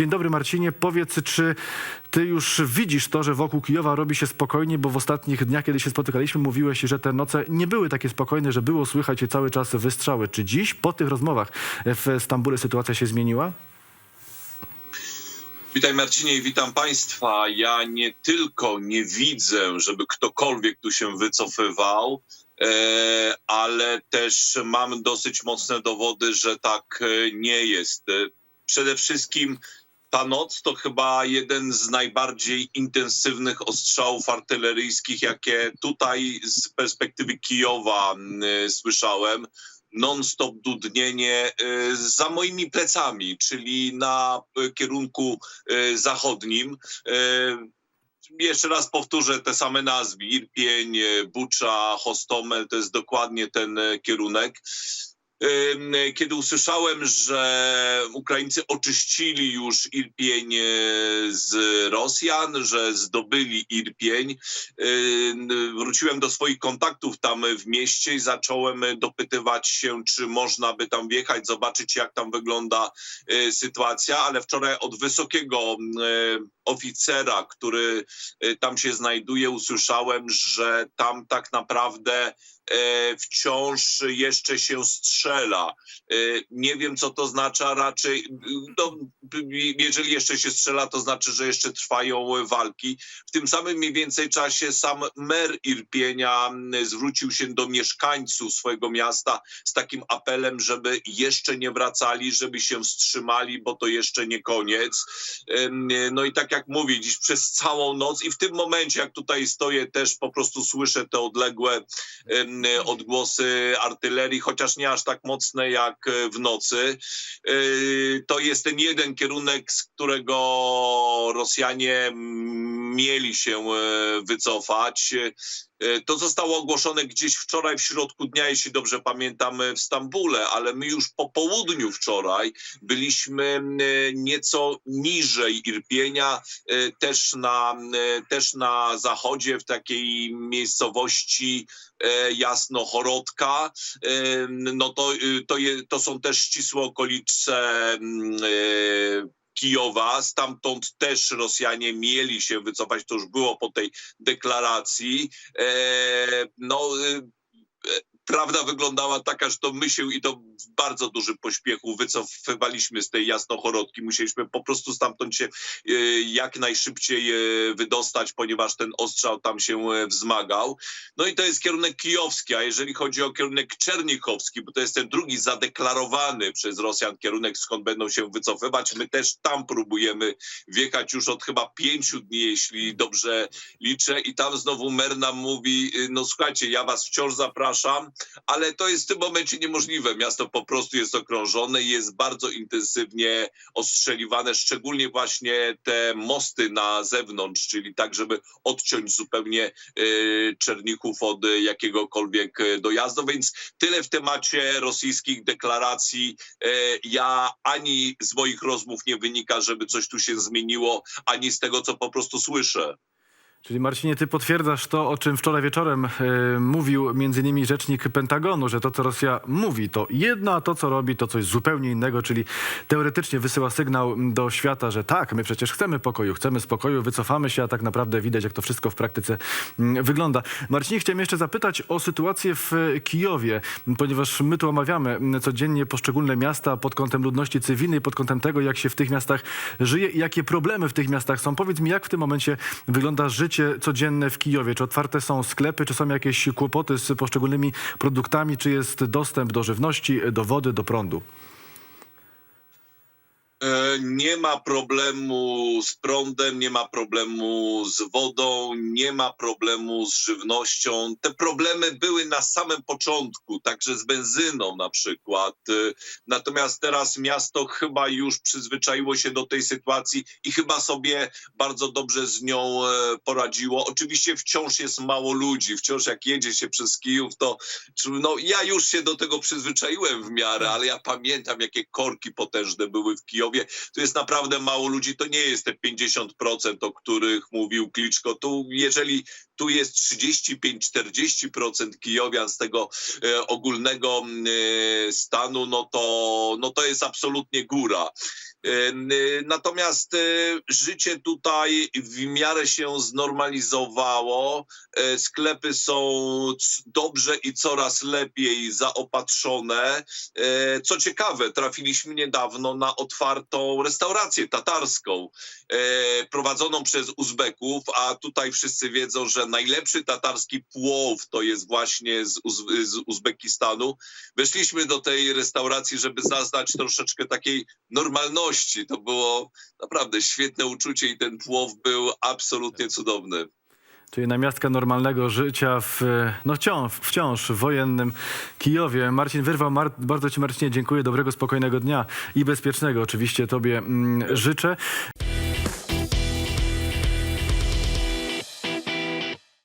Dzień dobry Marcinie, powiedz, czy ty już widzisz to, że wokół Kijowa robi się spokojnie, bo w ostatnich dniach, kiedy się spotykaliśmy, mówiłeś, że te noce nie były takie spokojne, że było słychać cały czas wystrzały. Czy dziś po tych rozmowach w Stambule sytuacja się zmieniła? Witaj Marcinie i witam Państwa. Ja nie tylko nie widzę, żeby ktokolwiek tu się wycofywał, e, ale też mam dosyć mocne dowody, że tak e, nie jest. E, Przede wszystkim ta noc to chyba jeden z najbardziej intensywnych ostrzałów artyleryjskich, jakie tutaj z perspektywy Kijowa e, słyszałem non-stop dudnienie e, za moimi plecami, czyli na e, kierunku e, zachodnim. Jeszcze raz powtórzę te same nazwy. Irpień, Bucza, Hostomel to jest dokładnie ten kierunek. Kiedy usłyszałem, że Ukraińcy oczyścili już Irpień e, z Rosjan, że zdobyli Irpień, ym, wróciłem do swoich kontaktów tam w mieście i zacząłem dopytywać się, czy można by tam wjechać, zobaczyć jak tam wygląda e, sytuacja, ale wczoraj od wysokiego e, oficera, który e, tam się znajduje, usłyszałem, że tam tak naprawdę e, wciąż jeszcze się strzela. E, Nie wiem, co to znaczy, a raczej, no, jeżeli jeszcze się strzela, to znaczy, że jeszcze trwają walki. W tym samym mniej więcej czasie sam mer Irpienia zwrócił się do mieszkańców swojego miasta z takim apelem, żeby jeszcze nie wracali, żeby się wstrzymali, bo to jeszcze nie koniec. No i tak jak mówię, dziś przez całą noc i w tym momencie, jak tutaj stoję, też po prostu słyszę te odległe odgłosy artylerii, chociaż nie aż tak mocne jak e, w nocy. E, To jest ten jeden kierunek, z którego Rosjanie mieli się e, wycofać. E, To zostało ogłoszone gdzieś wczoraj w środku dnia, jeśli dobrze pamiętam, e, w Stambule, ale my już po południu wczoraj byliśmy e, nieco niżej Irpienia, też na, też na zachodzie, w takiej miejscowości Jasnochorodka. No to, y, to, je, to są też ścisłe okolice Kijowa, stamtąd też Rosjanie mieli się wycofać, to już było po tej deklaracji. E, no, y, e, prawda wyglądała taka, że to my się i to w bardzo dużym pośpiechu wycofywaliśmy z tej jasnochorodki. Musieliśmy po prostu stamtąd się e, jak najszybciej e, wydostać, ponieważ ten ostrzał tam się e, wzmagał. No i to jest kierunek kijowski, a jeżeli chodzi o kierunek czernichowski, bo to jest ten drugi zadeklarowany przez Rosjan kierunek, skąd będą się wycofywać, my też tam próbujemy wjechać już od chyba pięciu dni, jeśli dobrze liczę i tam znowu mer nam mówi, no słuchajcie, ja was wciąż zapraszam, ale to jest w tym momencie niemożliwe. Miasto po prostu jest okrążone i jest bardzo intensywnie ostrzeliwane, szczególnie właśnie te mosty na zewnątrz, czyli tak, żeby odciąć zupełnie y, Czernichów od jakiegokolwiek dojazdu, więc tyle w temacie rosyjskich deklaracji. Y, Ja ani z moich rozmów nie wynika, żeby coś tu się zmieniło, ani z tego, co po prostu słyszę. Czyli Marcinie, ty potwierdzasz to, o czym wczoraj wieczorem e, mówił między innymi rzecznik Pentagonu, że to, co Rosja mówi, to jedno, a to, co robi, to coś zupełnie innego, czyli teoretycznie wysyła sygnał do świata, że tak, my przecież chcemy pokoju, chcemy spokoju, wycofamy się, a tak naprawdę widać, jak to wszystko w praktyce mm, wygląda. Marcinie, chciałem jeszcze zapytać o sytuację w Kijowie, ponieważ my tu omawiamy codziennie poszczególne miasta pod kątem ludności cywilnej, pod kątem tego, jak się w tych miastach żyje i jakie problemy w tych miastach są. Powiedz mi, jak w tym momencie wygląda życie codzienne w Kijowie? Czy otwarte są sklepy, czy są jakieś kłopoty z poszczególnymi produktami, czy jest dostęp do żywności, do wody, do prądu? E, Nie ma problemu z prądem, nie ma problemu z wodą, nie ma problemu z żywnością. Te problemy były na samym początku, także z benzyną na przykład. E, Natomiast teraz miasto chyba już przyzwyczaiło się do tej sytuacji i chyba sobie bardzo dobrze z nią e, poradziło. Oczywiście wciąż jest mało ludzi, wciąż jak jedzie się przez Kijów, to no, ja już się do tego przyzwyczaiłem w miarę, ale ja pamiętam, jakie korki potężne były w Kijowie. Tu jest naprawdę mało ludzi, to nie jest te 50%, o których mówił Kliczko. Tu, jeżeli tu jest 35-40% kijowian z tego e, ogólnego mm, e, stanu, no to, no to jest absolutnie góra. Y, Natomiast y, życie tutaj w miarę się znormalizowało. E, Sklepy są dobrze i coraz lepiej zaopatrzone. E, Co ciekawe, trafiliśmy niedawno na otwartą restaurację tatarską e, prowadzoną przez Uzbeków, a tutaj wszyscy wiedzą, że najlepszy tatarski płow to jest właśnie z, Uz- z Uzbekistanu. Weszliśmy do tej restauracji, żeby zaznać troszeczkę takiej normalności. To było naprawdę świetne uczucie i ten płow był absolutnie cudowny. Czyli namiastka normalnego życia w, no wciąż, wciąż wojennym Kijowie. Marcin Wyrwał, Mar- bardzo Ci Marcinie dziękuję, dobrego, spokojnego dnia i bezpiecznego oczywiście Tobie mm, życzę.